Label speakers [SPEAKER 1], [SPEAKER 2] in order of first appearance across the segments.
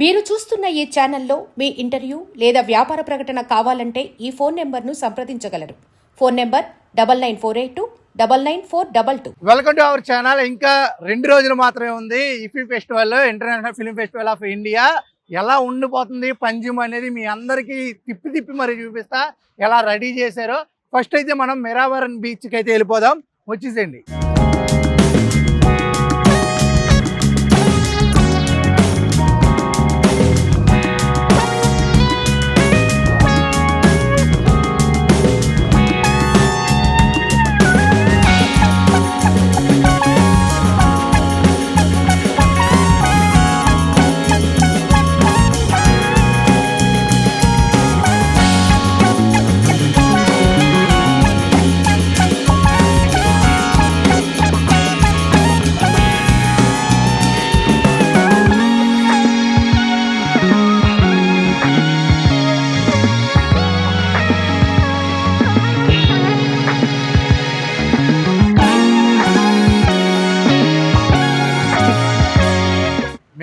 [SPEAKER 1] మీరు చూస్తున్న ఈ ఛానల్లో మీ ఇంటర్వ్యూ లేదా వ్యాపార ప్రకటన కావాలంటే ఈ ఫోన్ నెంబర్ను సంప్రదించగలరు. Phone number double nine four eight two double nine four double two.
[SPEAKER 2] Welcome to our channel ఇంకా రెండు రోజులు మాత్రమే ఉంది. IFFI festival international film festival of India ఎలా ఉండిపోతుంది పంజిమ్ అనేది మీ అందరికీ తిప్పి తిప్పి మరి చూపిస్తా. ఎలా రెడీ చేశారో. ఫస్ట్ అయితే మనం మెరావరన్ బీచ్కి అయితే వెళ్ళిపోదాం. వచ్చేసేయండి.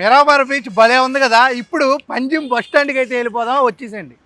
[SPEAKER 2] మిరాబార్ బీచ్ భలే ఉంది కదా. ఇప్పుడు పంజిమ్ బస్ స్టాండ్కి అయితే వెళ్ళిపోదాం వచ్చేసేయండి.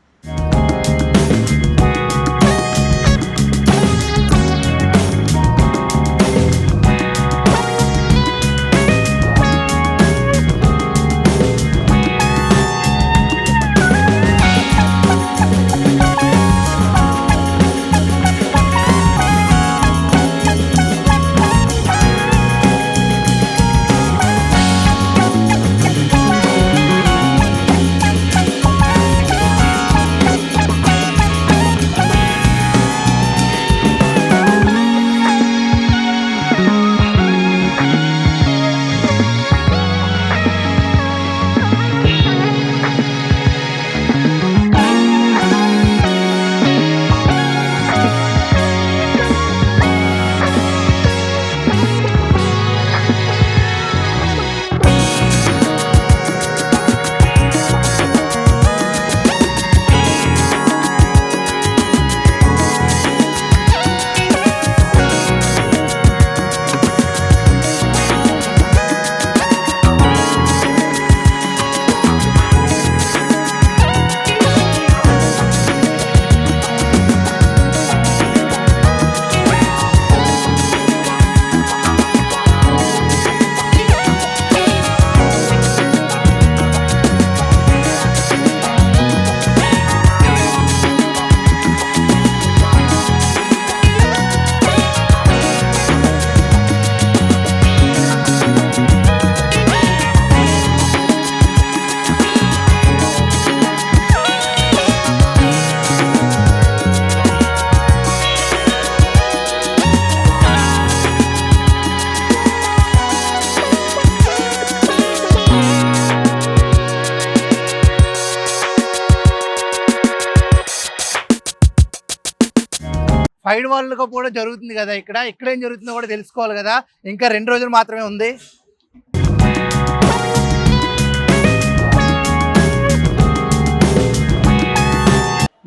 [SPEAKER 2] ఫైడ్ వాళ్ళకు కూడా జరుగుతుంది కదా ఇక్కడ. ఇక్కడ ఏం జరుగుతుందో కూడా తెలుసుకోవాలి కదా. ఇంకా రెండు రోజులు మాత్రమే ఉంది.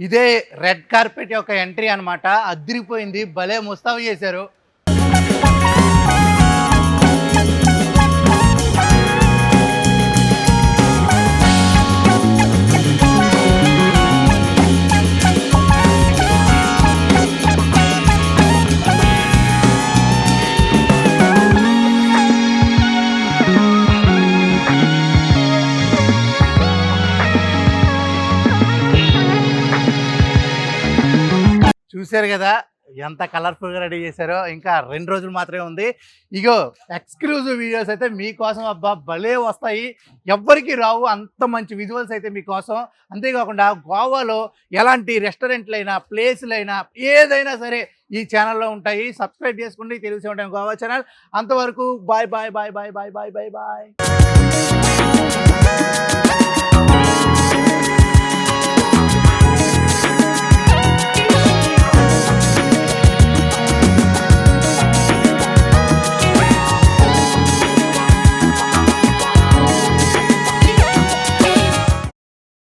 [SPEAKER 2] ఇదే రెడ్ కార్పెట్ యొక్క ఎంట్రీ అన్నమాట. అదిరిపోయింది. భలే ముస్తాబు చేశారు. చూశారు కదా ఎంత కలర్ఫుల్గా రెడీ చేశారో. ఇంకా రెండు రోజులు మాత్రమే ఉంది. ఇగో ఎక్స్క్లూజివ్ వీడియోస్ అయితే మీకోసం అబ్బా భలే వస్తాయి. ఎవ్వరికి రావు అంత మంచి విజువల్స్ అయితే మీకోసం. అంతేకాకుండా గోవాలో ఎలాంటి రెస్టారెంట్లైనా ప్లేసులైనా ఏదైనా సరే ఈ ఛానల్లో ఉంటాయి. సబ్స్క్రైబ్ చేసుకోండి. తెలిసి ఉంటాయి గోవా ఛానల్ అంతవరకు bye bye bye bye bye bye bye bye.